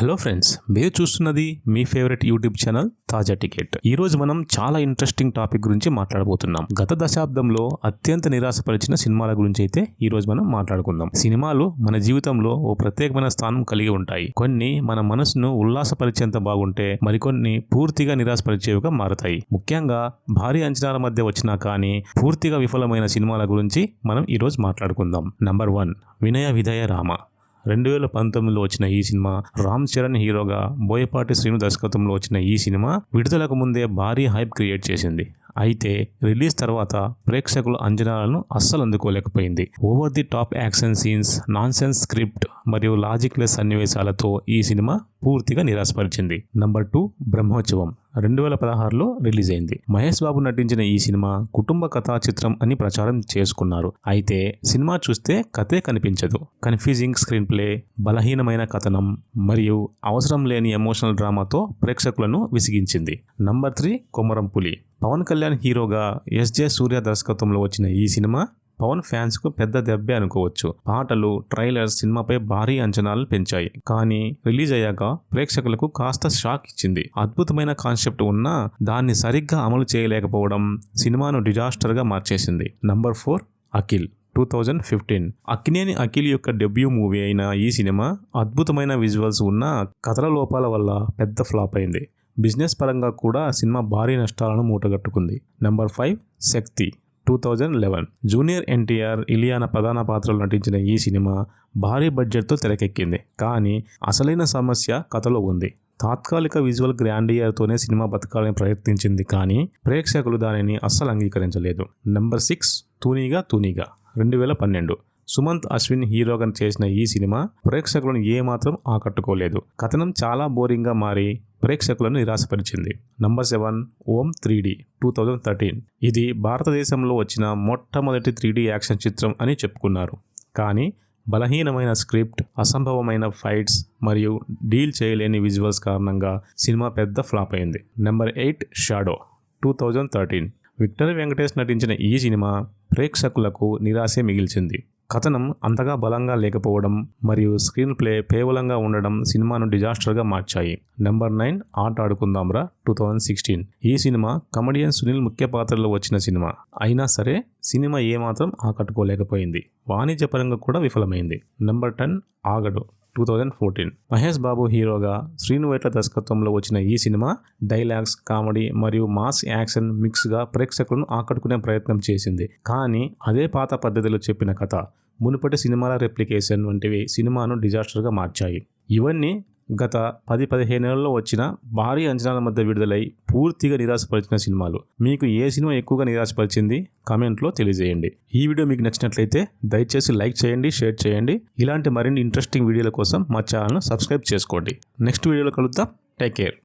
Hello friends మీరు చూస్తున్నది మీ favourite YouTube channel Taaza ticket. ఈ రోజు మనం చాలా ఇంట్రెస్టింగ్ టాపిక్ గురించి మాట్లాడబోతున్నాం. గత దశాబ్దంలో అత్యంత నిరాశపరిచిన సినిమాల గురించి అయితే ఈ రోజు మనం మాట్లాడుకుందాం. సినిమాలు మన జీవితంలో ఓ ప్రత్యేకమైన స్థానం కలిగి ఉంటాయి. కొన్ని మన మనసును ఉల్లాసపరిచేంత బాగుంటే మరికొన్ని పూర్తిగా నిరాశపరిచేవిగా మారతాయి. ముఖ్యంగా భారీ అంచనాల మధ్య వచ్చినా కానీ పూర్తిగా విఫలమైన సినిమాల గురించి మనం ఈ రోజు మాట్లాడుకుందాం. నంబర్ వన్ వినయ విధయ రామ. రెండు వేల పంతొమ్మిదిలో వచ్చిన ఈ సినిమా రామ్ చరణ్ హీరోగా బోయపాటి శ్రీను దర్శకత్వంలో వచ్చిన ఈ సినిమా విడుదలకు ముందే భారీ హైప్ క్రియేట్ చేసింది. అయితే రిలీజ్ తర్వాత ప్రేక్షకుల అంచనాలను అస్సలు అందుకోలేకపోయింది. Over the top action scenes non sense script మరియు లాజిక్ లెస్ సన్నివేశాలతో ఈ సినిమా పూర్తిగా నిరాశపరిచింది. Number two Brahmotsavam. రెండు వేల పదహారులో రిలీజ్ అయింది. మహేష్ బాబు నటించిన ఈ సినిమా కుటుంబ కథా చిత్రం అని ప్రచారం చేసుకున్నారు. అయితే సినిమా చూస్తే కథే కనిపించదు. కన్ఫ్యూజింగ్ స్క్రీన్ ప్లే బలహీనమైన కథనం మరియు అవసరం లేని ఎమోషనల్ డ్రామాతో ప్రేక్షకులను విసిగించింది. నంబర్ త్రీ కొమరం పులి పవన్ కళ్యాణ్ హీరోగా ఎస్జే సూర్య దర్శకత్వంలో వచ్చిన ఈ సినిమా పవన్ ఫ్యాన్స్కు పెద్ద దెబ్బే అనుకోవచ్చు. పాటలు ట్రైలర్స్ సినిమాపై భారీ అంచనాలు పెంచాయి. కానీ రిలీజ్ అయ్యాక ప్రేక్షకులకు కాస్త షాక్ ఇచ్చింది. అద్భుతమైన కాన్సెప్ట్ ఉన్నా దాన్ని సరిగ్గా అమలు చేయలేకపోవడం సినిమాను డిజాస్టర్గా మార్చేసింది. Number four Akhil two thousand fifteen. Akkineni Akhil యొక్క డెబ్యూ మూవీ అయిన ఈ సినిమా అద్భుతమైన విజువల్స్ ఉన్న కథల లోపాల వల్ల పెద్ద ఫ్లాప్ అయింది. బిజినెస్ పరంగా కూడా సినిమా భారీ నష్టాలను మూటగట్టుకుంది. Number five Shakti two thousand eleven. Junior NTR Ileana ప్రధాన పాత్రలు నటించిన ఈ సినిమా భారీ బడ్జెట్తో తెరకెక్కింది. కానీ అసలైన సమస్య కథలో ఉంది. తాత్కాలిక విజువల్ గ్రాండియర్తోనే సినిమా బతకాలని ప్రయత్నించింది కానీ ప్రేక్షకులు దానిని అస్సలు అంగీకరించలేదు. Number six Thuneega Thuneega. రెండు వేల పన్నెండు. సుమంత్ అశ్విన్ హీరోగా చేసిన ఈ సినిమా ప్రేక్షకులను ఏమాత్రం ఆకట్టుకోలేదు. కథనం చాలా బోరింగ్గా మారి ప్రేక్షకులను నిరాశపరిచింది. Number seven Om three D two thousand thirteen. ఇది భారతదేశంలో వచ్చిన మొట్టమొదటి త్రీ యాక్షన్ చిత్రం అని చెప్పుకున్నారు. కానీ బలహీనమైన స్క్రిప్ట్ అసంభవమైన ఫైట్స్ మరియు డీల్ చేయలేని విజువల్స్ కారణంగా సినిమా పెద్ద ఫ్లాప్ అయింది. Number eight shadow two thousand thirteen. Victor Venkatesh నటించిన ఈ సినిమా ప్రేక్షకులకు నిరాశే మిగిల్చింది. కథనం అంతగా బలంగా లేకపోవడం మరియు స్క్రీన్ ప్లే పేవలంగా ఉండడం సినిమాను డిజాస్టర్గా మార్చాయి. Number nine Aata Aadukundam Raa two thousand sixteen. ఈ సినిమా కమెడియన్ సునీల్ ముఖ్య పాత్రలో వచ్చిన సినిమా. అయినా సరే సినిమా ఏమాత్రం ఆకట్టుకోలేకపోయింది. వాణిజ్యపరంగా కూడా విఫలమైంది. Number ten Aagadu. Two thousand fourteen Mahesh Babu హీరోగా శ్రీనువేట్ల దర్శకత్వంలో వచ్చిన ఈ సినిమా డైలాగ్స్ కామెడీ మరియు మాస్ యాక్షన్ మిక్స్గా ప్రేక్షకులను ఆకట్టుకునే ప్రయత్నం చేసింది. కానీ అదే పాత పద్ధతిలో చెప్పిన కథ మునుపటి సినిమాల రెప్లికేషన్ వంటివి సినిమాను డిజాస్టర్గా మార్చాయి. ఇవన్నీ గత పది పదిహేను నెలల్లో వచ్చిన భారీ అంచనాల మధ్య విడుదలై పూర్తిగా నిరాశపరిచిన సినిమాలు. మీకు ఏ సినిమా ఎక్కువగా నిరాశపరిచింది? కామెంట్లో తెలియజేయండి. ఈ వీడియో మీకు నచ్చినట్లయితే దయచేసి లైక్ చేయండి షేర్ చేయండి. ఇలాంటి మరిన్ని ఇంట్రెస్టింగ్ వీడియోల కోసం మా ఛానల్ను సబ్స్క్రైబ్ చేసుకోండి. నెక్స్ట్ వీడియోలో కలుద్దాం. Take care.